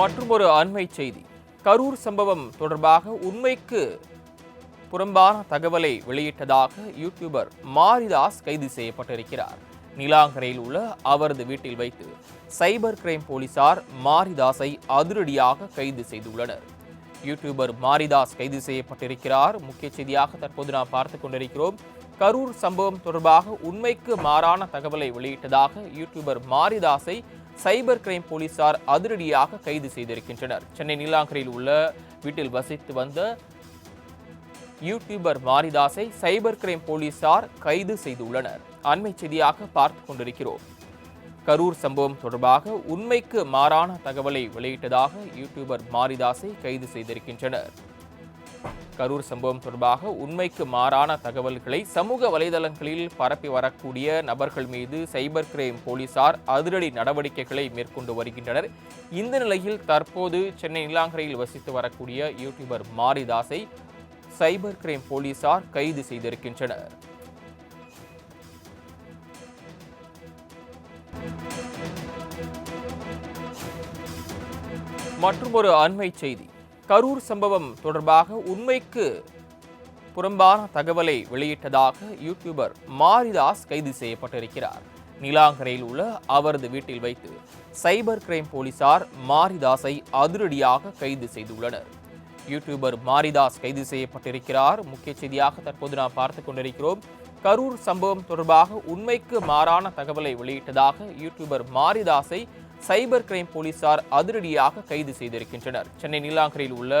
மற்றும் ஒரு அண்மை செய்தி. கரூர் சம்பவம் தொடர்பாக உண்மைக்கு புறம்பான தகவலை வெளியிட்டதாக யூடியூபர் மாரிதாஸ் கைது செய்யப்பட்டிருக்கிறார். நீலாங்கரையில் உள்ள அவரது வீட்டில் வைத்து சைபர் கிரைம் போலீசார் மாரிதாஸை அதிரடியாக கைது செய்துள்ளனர். யூடியூபர் மாரிதாஸ் கைது செய்யப்பட்டிருக்கிறார். முக்கிய செய்தியாக தற்போது நாம் பார்த்து கொண்டிருக்கிறோம். கரூர் சம்பவம் தொடர்பாக உண்மைக்கு மாறான தகவலை வெளியிட்டதாக யூடியூபர் மாரிதாஸை சைபர் கிரைம் போலீசார் அதிரடியாக கைது செய்திருக்கின்றனர். சென்னை நீலாங்கரையில் உள்ள வீட்டில் வசித்து வந்த யூடியூபர் மாரிதாஸை சைபர் கிரைம் போலீசார் கைது செய்துள்ளனர். அண்மை செய்தியாக பார்த்து கொண்டிருக்கிறோம். கரூர் சம்பவம் தொடர்பாக உண்மைக்கு மாறான தகவலை வெளியிட்டதாக யூடியூபர் மாரிதாஸை கைது செய்திருக்கின்றனர். கரூர் சம்பவம் தொடர்பாக உண்மைக்கு மாறான தகவல்களை சமூக வலைதளங்களில் பரப்பி வரக்கூடிய நபர்கள் மீது சைபர் கிரைம் போலீசார் அதிரடி நடவடிக்கைகளை மேற்கொண்டு வருகின்றனர். இந்த நிலையில் தற்போது சென்னை நிலாங்கரையில் வசித்து வரக்கூடிய யூடியூபர் மாரிதாஸை சைபர் கிரைம் போலீசார் கைது செய்திருக்கின்றனர். மற்றும் ஒரு அண்மை செய்தி. கரூர் சம்பவம் தொடர்பாக உண்மைக்கு புறம்பான தகவலை வெளியிட்டதாக யூடியூபர் மாரிதாஸ் கைது செய்யப்பட்டிருக்கிறார். நீலாங்கரையில் உள்ள அவரது வீட்டில் வைத்து சைபர் கிரைம் போலீசார் மாரிதாஸை அதிரடியாக கைது செய்துள்ளனர். யூடியூபர் மாரிதாஸ் கைது செய்யப்பட்டிருக்கிறார். முக்கிய செய்தியாக தற்போது நாம் பார்த்து கொண்டிருக்கிறோம். கரூர் சம்பவம் தொடர்பாக உண்மைக்கு மாறான தகவலை வெளியிட்டதாக யூடியூபர் மாரிதாஸை சைபர் கிரைம் போலீசார் அதிரடியாக கைது செய்திருக்கின்றனர். சென்னை நீலாங்கரையில் உள்ள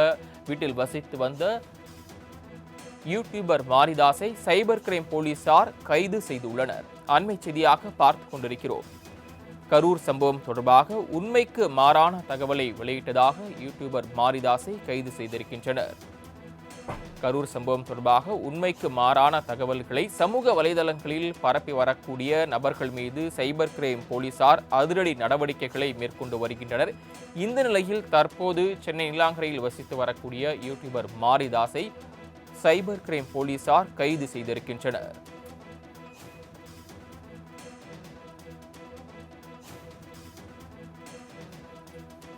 வீட்டில் வசித்து வந்த யூடியூபர் மாரிதாஸை சைபர் கிரைம் போலீசார் கைது செய்துள்ளனர். அண்மை செய்தியாக பார்த்து கொண்டிருக்கிறோம். கரூர் சம்பவம் தொடர்பாக உண்மைக்கு மாறான தகவலை வெளியிட்டதாக யூடியூபர் மாரிதாஸை கைது செய்திருக்கின்றனர். கரூர் சம்பவம் தொடர்பாக உண்மைக்கு மாறான தகவல்களை சமூக வலைதளங்களில் பரப்பி வரக்கூடிய நபர்கள் மீது சைபர் கிரைம் போலீசார் அதிரடி நடவடிக்கைகளை மேற்கொண்டு வருகின்றனர். இந்த நிலையில் தற்போது சென்னை நீலாங்கரையில் வசித்து வரக்கூடிய யூடியூபர் மாரிதாஸை சைபர் கிரைம் போலீசார் கைது செய்திருக்கின்றனர்.